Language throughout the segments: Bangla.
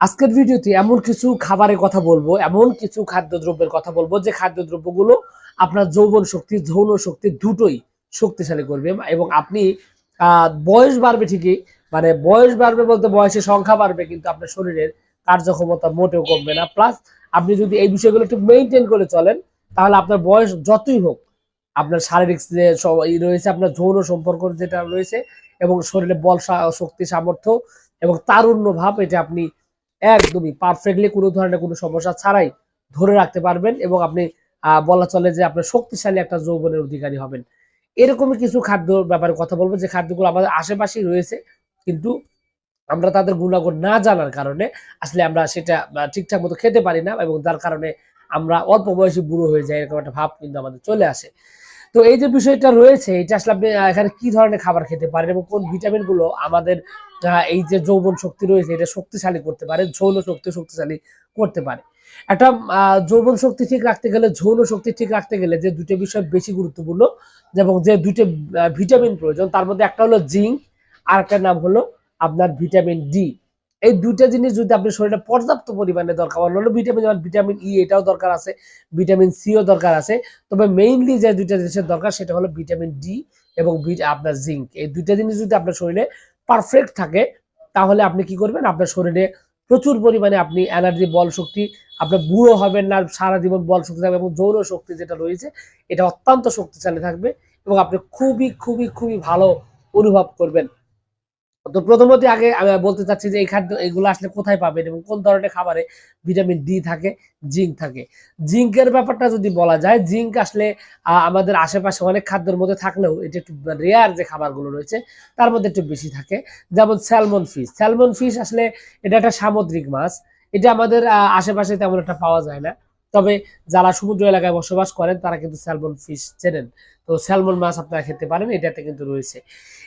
আজকের ভিডিওতে এমন কিছু খাবারের কথা বলব, এমন কিছু খাদ্যদ্রব্যের কথা বলব যে খাদ্যদ্রব্যগুলো আপনার যৌবন শক্তি, যৌন শক্তি দুটোই শক্তিশালী করবে এবং আপনি বয়স বাড়বে ঠিকই মানে বয়স বাড়বে বলতে বয়সের সংখ্যা বাড়বে কিন্তু আপনার শরীরের কার্যক্ষমতা মোটেও কমবে না। প্লাস আপনি যদি এই বিষয়গুলো একটু মেনটেন করে চলেন, তাহলে আপনার বয়স যতই হোক, আপনার শারীরিক যে রয়েছে, আপনার যৌন সম্পর্ক যেটা রয়েছে এবং শরীরে বল শক্তি সামর্থ্য এবং তারুণ্য ভাব, এটা আপনি একদমই পারফেক্টলি কোনো ধরনের কোনো সমস্যা ছাড়াই ধরে রাখতে পারবেন এবং আপনি বলা চলে যে আপনার শক্তিশালী একটা যৌবনের অধিকারী হবেন। এরকমই কিছু খাদ্য ব্যাপারে কথা বলব যে খাদ্যগুলো আমাদের আশেপাশেই রয়েছে, কিন্তু আমরা তাদের গুণাগুণ না জানার কারণে আসলে আমরা সেটা ঠিকঠাক মতো খেতে পারি না এবং যার কারণে আমরা অল্প বয়সী বুড়ো হয়ে যাই এরকম একটা ভাব কিন্তু আমাদের চলে আসে। তো এই যে বিষয়টা রয়েছে, এটা আসলে আপনি এখানে কি ধরনের খাবার খেতে পারেন এবং কোন ভিটামিনগুলো আমাদের আহ, এই যে যৌবন শক্তি রয়েছে এটা শক্তিশালী করতে পারে যৌন শক্তি শক্তিশালী করতে পারে। একটা যৌবন শক্তি ঠিক রাখতে গেলে যৌন শক্তি ঠিক রাখতে গেলে যে দুটো বিষয় বেশি গুরুত্বপূর্ণ এবং যে দুটো ভিটামিন প্রয়োজন তার মধ্যে একটা হলো জিঙ্ক আর একটা নাম হলো আপনার ভিটামিন ডি। এই দুইটা জিনিস যদি আপনার শরীরে পর্যাপ্ত পরিমাণে দরকার অন্যান্য ভিটামিন যেমন ভিটামিন ই এটাও দরকার আছে ভিটামিন সিও দরকার আছে তবে মেইনলি যে দুইটা জিনিসের দরকার সেটা হলো ভিটামিন ডি এবং আপনার জিঙ্ক। এই দুইটা জিনিস যদি আপনার শরীরে পারফেক্ট থাকে, তাহলে আপনি কি করবেন? আপনার শরীরে প্রচুর পরিমাণে আপনি এনার্জি বল শক্তি, আপনার বুড়ো হবেন না, সারা জীবন বল শক্তি থাকবে এবং যৌন শক্তি যেটা রয়েছে, এটা অত্যন্ত শক্তিশালী থাকবে এবং আপনি খুবই খুবই খুবই ভালো অনুভব করবেন। তো প্রথমত আগে বলতে চাচ্ছি যে এই খাদ্য এগুলো আসলে কোথায় পাবেন এবং কোন ধরনের খাবারে ভিটামিন ডি থাকে, জিঙ্ক থাকে। জিঙ্কের ব্যাপারটা যদি বলা যায়, জিঙ্ক আসলে আমাদের আশেপাশে অনেক খাদ্যের মধ্যে থাকলেও এটা একটু রেয়ার যে খাবারগুলো রয়েছে, তার মধ্যে একটু বেশি থাকে। যেমন স্যালমন ফিশ স্যালমন ফিশ আসলে এটা একটা সামুদ্রিক মাছ। এটা আমাদের আশেপাশে তেমন একটা পাওয়া যায় না। তবে যারা সমুদ্র এলাকায় বসবাস করেন, তারা কিন্তু স্যালমন ফিশ চেনেন। তো স্যালমন মাছ আপনারা খেতে পারেন, এটাতে কিন্তু রয়েছে।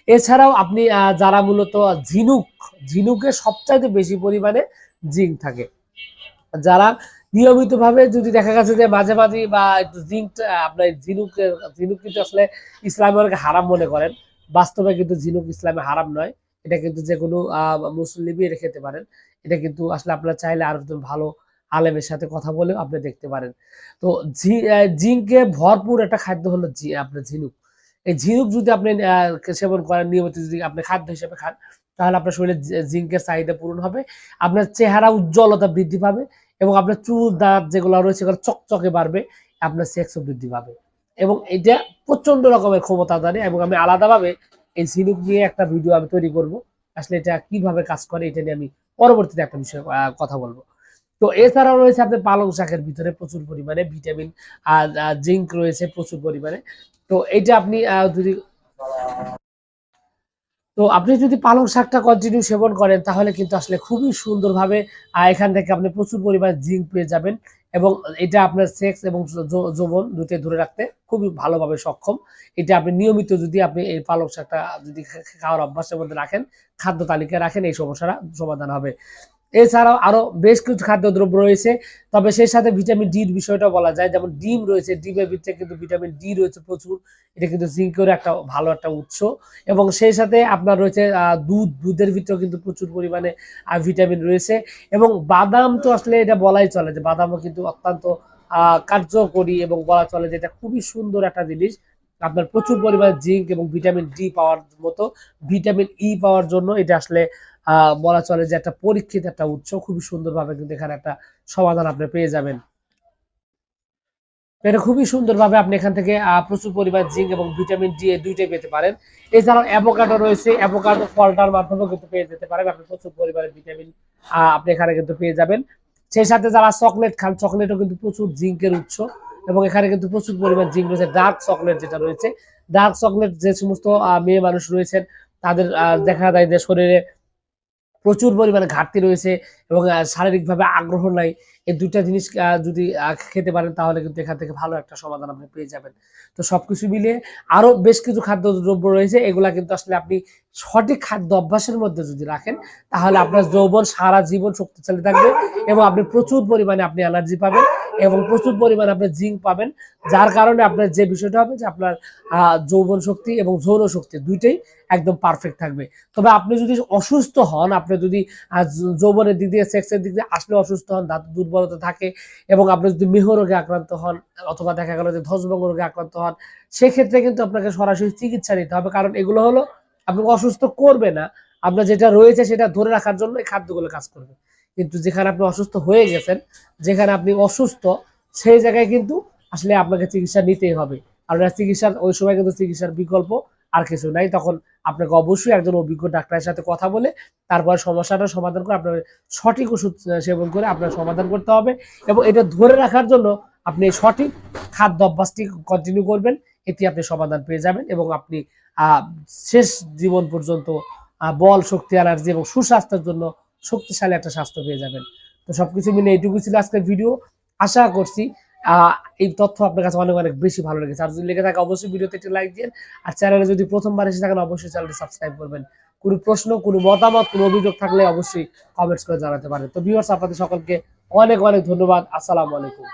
এছাড়াও আপনি যারা মূলত ঝিনুক, ঝিনুকে সবচাইতে বেশি পরিমাণে জিঙ্ক থাকে। যারা নিয়মিতভাবে যদি দেখা গেছে যে মাঝে মাঝে বা একটু জিঙ্ক আপনার ঝিনুক ঝিনুক কিন্তু আসলে ইসলামে অনেকে হারাম মনে করেন। বাস্তবে কিন্তু ঝিনুক ইসলামে হারাম নয়। এটা কিন্তু যে কোনো মুসলিমই খেতে পারেন। এটা কিন্তু আসলে আপনারা চাইলে আরও ভালো আলেমের সাথে কথা বলেও আপনি দেখতে পারেন। তো জিঙ্কে ভরপুর একটা খাদ্য হলো আপনার ঝিনুক। এই ঝিনুক যদি আপনি সেবন করেন, নিয়মিত যদি আপনি খাদ্য হিসেবে খান, তাহলে আপনার শরীরে জিঙ্কের চাহিদা পূরণ হবে। আপনার চেহারা উজ্জ্বলতা বৃদ্ধি পাবে এবং আপনার চুল, দাঁত যেগুলো রয়েছে সেগুলো চকচকে বাড়বে, আপনার সেক্সও বৃদ্ধি পাবে। এবং এটা প্রচণ্ড রকমের ক্ষমতাদারী এবং আমি আলাদাভাবে এই ঝিনুক নিয়ে একটা ভিডিও আমি তৈরি করব। আসলে এটা কীভাবে কাজ করে, এটা নিয়ে আমি পরবর্তীতে একটা বিষয়ে কথা বলব। তো এছাড়াও রয়েছে আপনার পালং শাকের ভিতরে প্রচুর পরিমাণে ভিটামিন আর জিঙ্ক রয়েছে প্রচুর পরিমাণে। তো এটা আপনি যদি তো আপনি যদি পালং শাকটা কন্টিনিউ সেবন করেন, তাহলে কিন্তু আসলে খুবই সুন্দরভাবে এখান থেকে আপনি প্রচুর পরিমাণে জিঙ্ক পেয়ে যাবেন এবং এটা আপনার সেক্স এবং যৌবন দুটোই ধরে রাখতে খুবই ভালোভাবে সক্ষম। এটা আপনি নিয়মিত যদি আপনি এই পালং শাকটা যদি খাওয়ার অভ্যাসের মধ্যে রাখেন, খাদ্য তালিকায় রাখেন, এই সমস্যাটা সমাধান হবে। এছাড়াও আরও বেশ কিছু খাদ্যদ্রব্য রয়েছে। তবে সেই সাথে ভিটামিন ডির বিষয়টা বলা যায়। যেমন ডিম রয়েছে, ডিমের ভিতরে কিন্তু ভিটামিন ডি রয়েছে প্রচুর। এটা কিন্তু জিঙ্কের একটা ভালো একটা উৎস। এবং সেই সাথে আপনার রয়েছে দুধ। দুধের ভিতরেও কিন্তু প্রচুর পরিমাণে ভিটামিন রয়েছে। এবং বাদাম তো আসলে এটা বলাই চলে যে বাদামও কিন্তু অত্যন্ত কার্যকরী এবং বলা চলে যে এটা খুবই সুন্দর একটা জিনিস। আপনার প্রচুর পরিমাণে জিঙ্ক এবং ভিটামিন ডি পাওয়ার মতো ভিটামিন ই পাওয়ার জন্য এটা আসলে বলা চলে যে একটা পরীক্ষিত একটা উৎস খুবই সুন্দরভাবে কিন্তু এখানে একটা সমাধান আপনি পেয়ে যাবেন। এটা খুবই সুন্দরভাবে আপনি এখান থেকে প্রচুর পরিমাণ জিঙ্ক এবং ভিটামিন ডি এই দুইটাই পেতে পারেন। এছাড়াও অ্যাভোকাডো রয়েছে। অ্যাভোকাডো ফলটার মাধ্যমেও কিন্তু পেয়ে যেতে পারেন। আপনি প্রচুর পরিমাণে ভিটামিন আপনি এখানে কিন্তু পেয়ে যাবেন। সেই সাথে যারা চকলেট খান, চকলেটও কিন্তু প্রচুর জিঙ্কের উৎস এবং এখানে কিন্তু প্রচুর পরিমাণ জিঙ্ক রয়েছে। ডার্ক চকলেট যেটা রয়েছে, ডার্ক চকলেট যে সমস্ত মেয়ে মানুষ রয়েছেন, তাদের দেখা যায় যে শরীরে প্রচুর পরিমাণে ঘাটতি রয়েছে এবং শারীরিকভাবে আগ্রহ নাই। এই দুটা জিনিস যদি খেতে পারেন তাহলে কিন্তু এখান থেকে ভালো একটা সমাধান আপনি পেয়ে যাবেন। তো সব কিছু মিলিয়ে আরও বেশ কিছু খাদ্য দ্রব্য রয়েছে। এগুলা কিন্তু আসলে আপনি সঠিক খাদ্য অভ্যাসের মধ্যে যদি রাখেন, তাহলে আপনার যৌবন সারা জীবন শক্তিশালী থাকবে এবং আপনি প্রচুর পরিমাণে আপনি অ্যালার্জি পাবেন। এবং প্রচুর পরিমাণে আপনি জিঙ্ক পাবেন, যার কারণে আপনার যে বিষয়টা হবে যে আপনার যৌবন শক্তি এবং যৌন শক্তি দুইটাই একদম পারফেক্ট থাকবে। তবে আপনি যদি অসুস্থ হন, আপনি যদি যৌবনের দিক দিয়ে সেক্সের দিক দিয়ে আসলে অসুস্থ হন ধাতু দুর্বলতা থাকে এবং আপনি যদি মেহ রোগে আক্রান্ত হন, অথবা দেখা গেল যে ধ্বজভঙ্গ রোগে আক্রান্ত হন, সেক্ষেত্রে কিন্তু আপনাকে সরাসরি চিকিৎসা নিতে হবে। কারণ এগুলো হলো আপনাকে অসুস্থ করবে না, আপনার যেটা রয়েছে সেটা ধরে রাখার জন্য এই খাদ্যগুলো কাজ করবে। কিন্তু যেখানে আপনি অসুস্থ হয়ে গেছেন, যেখানে আপনি অসুস্থ, সেই জায়গায় কিন্তু আসলে আপনাকে চিকিৎসা নিতেই হবে। আপনার চিকিৎসার, ওই সময় কিন্তু চিকিৎসার বিকল্প আর কিছু নাই। তখন আপনাকে অবশ্যই একজন অভিজ্ঞ ডাক্তারের সাথে কথা বলে, তারপর সমস্যাটা সমাধান করে আপনার সঠিক ওষুধ সেবন করে আপনার সমাধান করতে হবে এবং এটা ধরে রাখার জন্য আপনি সঠিক খাদ্য অভ্যাসটি কন্টিনিউ করবেন, এতে আপনি সমাধান পেয়ে যাবেন এবং আপনি শেষ জীবন পর্যন্ত বল, শক্তি এনার্জি এবং সুস্বাস্থ্যের জন্য শক্তিশালী একটা স্বাস্থ্য পেয়ে যাবেন। তো সবকিছু মিলে এইটুকু ছিল আজকের ভিডিও। আশা করছি এই তথ্য আপনার কাছে অনেক অনেক বেশি ভালো লেগেছে। আর যদি লেগে থাকে, অবশ্যই ভিডিওতে একটি লাইক দিন আর চ্যানেলে যদি প্রথমবার এসে থাকেন, অবশ্যই চ্যানেলটি সাবস্ক্রাইব করবেন। কোনো প্রশ্ন, কোনো মতামত, কোনো অভিযোগ থাকলে অবশ্যই কমেন্টস করে জানাতে পারেন। তো ভিউয়ার্স আপনাদের সকলকে অনেক অনেক ধন্যবাদ। আসসালামু আলাইকুম।